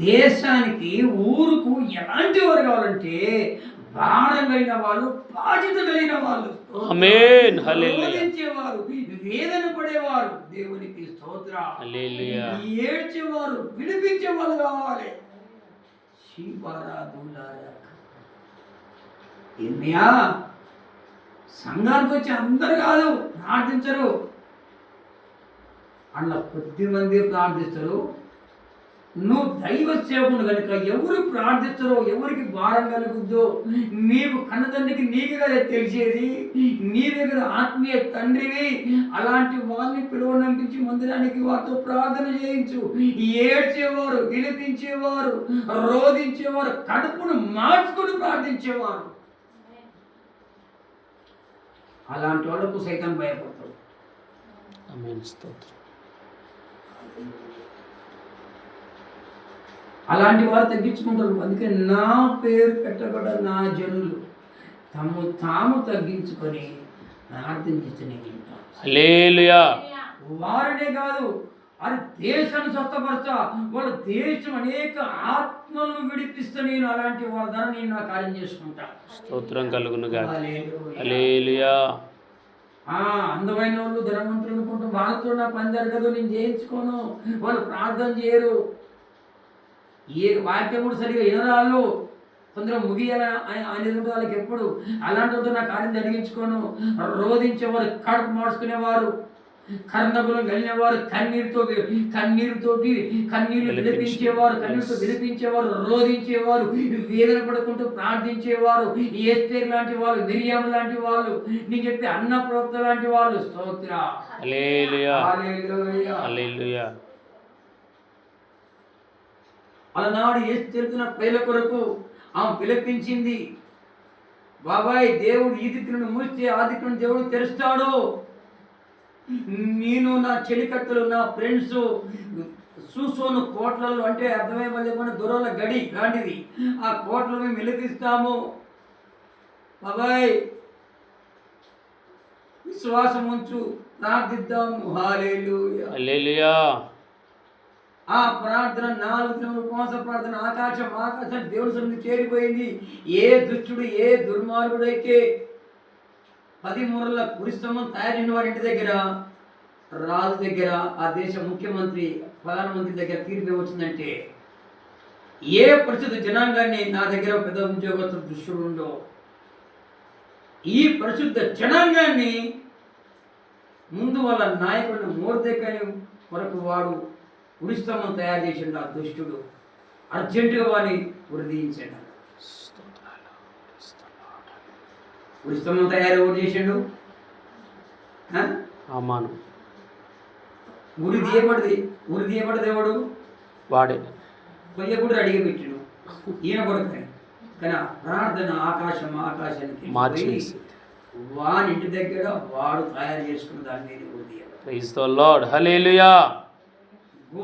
దేశానికి ఊరుకు ఎలాంటి వారు కావాలంటే భారం కలిగిన వాళ్ళు. బాధ్యత కలిగిన వాళ్ళు వేదన పడేవారు. దేవునికి స్తోత్ర. ఏడ్చేవారు వినిపించే వాళ్ళు కావాలి సంఘానికి వచ్చి అందరు కాదు ప్రార్థించరు. అలా కొద్ది మంది ప్రార్థిస్తారు. నువ్వు దైవ సేవకుడు కనుక ఎవరు ప్రార్థిస్తారో ఎవరికి భారం కలుగుద్దో నీవు కన్నతండ్రికి నీకు కదా తెలిసేది నీవే కదా ఆత్మీయ తండ్రివి. అలాంటి వాళ్ళని పిలువనంపించి మందిరానికి వారితో ప్రార్థన చేయించు. ఏడ్చేవారు వినిపించేవారు రోధించేవారు కడుపును మార్చుకొని ప్రార్థించేవారు. అలాంటి వాళ్ళకు సైతం భయపడతాడు స్తోత్రం. అలాంటి వారు తగ్గించుకుంటారు. అందుకే నా పేరు పెట్టబడ్డ నా జనులు తమ తాము తగ్గించుకొని ప్రార్థన చేస్తూనే వారనే కాదు అది దేశాన్ని స్వస్థపరచా వాళ్ళ దేశం అనేక ఆత్మలను విడిపిస్తే నేను అలాంటి వాళ్ళ ద్వారా నేను నా కార్యం చేసుకుంటా. స్తోత్రం కలుగును అందమైన వాళ్ళు ధనవంతులు అనుకుంటూ వాళ్ళతో నా పని జరగదు నేను చేయించుకోను వాళ్ళు ప్రార్థన చేయరు. ఏ వాక్యం కూడా సరిగా వినరాళ్ళు. కొందరు ముగియాల అనేది వాళ్ళకి ఎప్పుడు అలాంటి వాళ్ళతో నా కార్యం జరిగించుకోను. రోధించేవారు కడుపు మార్చుకునేవారు కర్ణకులు వెళ్ళినవారు కన్నీరుతో కన్నీరుతోటి కన్నీరు వినిపించేవారు కన్నీరుతో వినిపించేవారు రోధించేవారు వేదన పడుకుంటూ ప్రార్థించేవారు ఏస్తేర్ లాంటి వాళ్ళు మిరియాం లాంటి వాళ్ళు నేను చెప్పి అన్న ప్రవక్త లాంటి వాళ్ళు స్తోత్ర. అలనాడు ఏసు హల్లెలూయా అలనాడు కొరకు ఆమె పిలిపించింది బాబాయ్ దేవుడు ఈ దిక్కును మూస్తే ఆ దిక్కును దేవుడు తెరుస్తాడు. నేను నా చెలికత్తలు నా ఫ్రెండ్స్ చూసోను కోట్లలో అంటే అర్థమైపోతే దూరంలో గడి లాంటిది ఆ కోట్లు మేము వెలిపిస్తాము బాబాయ్ విశ్వాసం ఉంచు ప్రార్థిద్దాము హాలేలు ఆ ప్రార్థన నాలుగు దినములు ఉపవాస ప్రార్థన ఆకాశం ఆకాశం దేవుని సన్నిధి చేరిపోయింది. ఏ దుష్టుడు ఏ దుర్మార్గుడైతే పది మూరల పురిస్తమం తయారు వారి ఇంటి దగ్గర రాజు దగ్గర ఆ దేశ ముఖ్యమంత్రి ప్రధానమంత్రి దగ్గర తీర్పు వచ్చిందంటే ఏ పరిస్థితి జనాంగాన్ని నా దగ్గర పెద్ద ఉద్యోగస్తుడు దుష్టుడు ఉండో ఈ పరిశుద్ధ జనాంగాన్ని ముందు వాళ్ళ నాయకుడిని మూర్ధకాని కొరకు వాడు ఉరిస్తంభం తయారు చేసిండు ఆ దుష్టుడు. అర్జెంటుగా వాడిని ఉరిదీయించాడు. ఉరిస్తంభం తయారు ఎవరు చేసిండు? ఆ? ఆమాను ఉరి తీయబడింది ఉరి తీయబడదు ఎవడు? వాడే. పొయ్య కూడా అడిగి పెట్టిండు. ఈయన కొరకు కానీ ప్రార్థన ఆకాశం ఆకాశానికి. వాని ఇంటి దగ్గర వాడు తయారు చేసుకున్న దాని మీద ఉరి తీయబడింది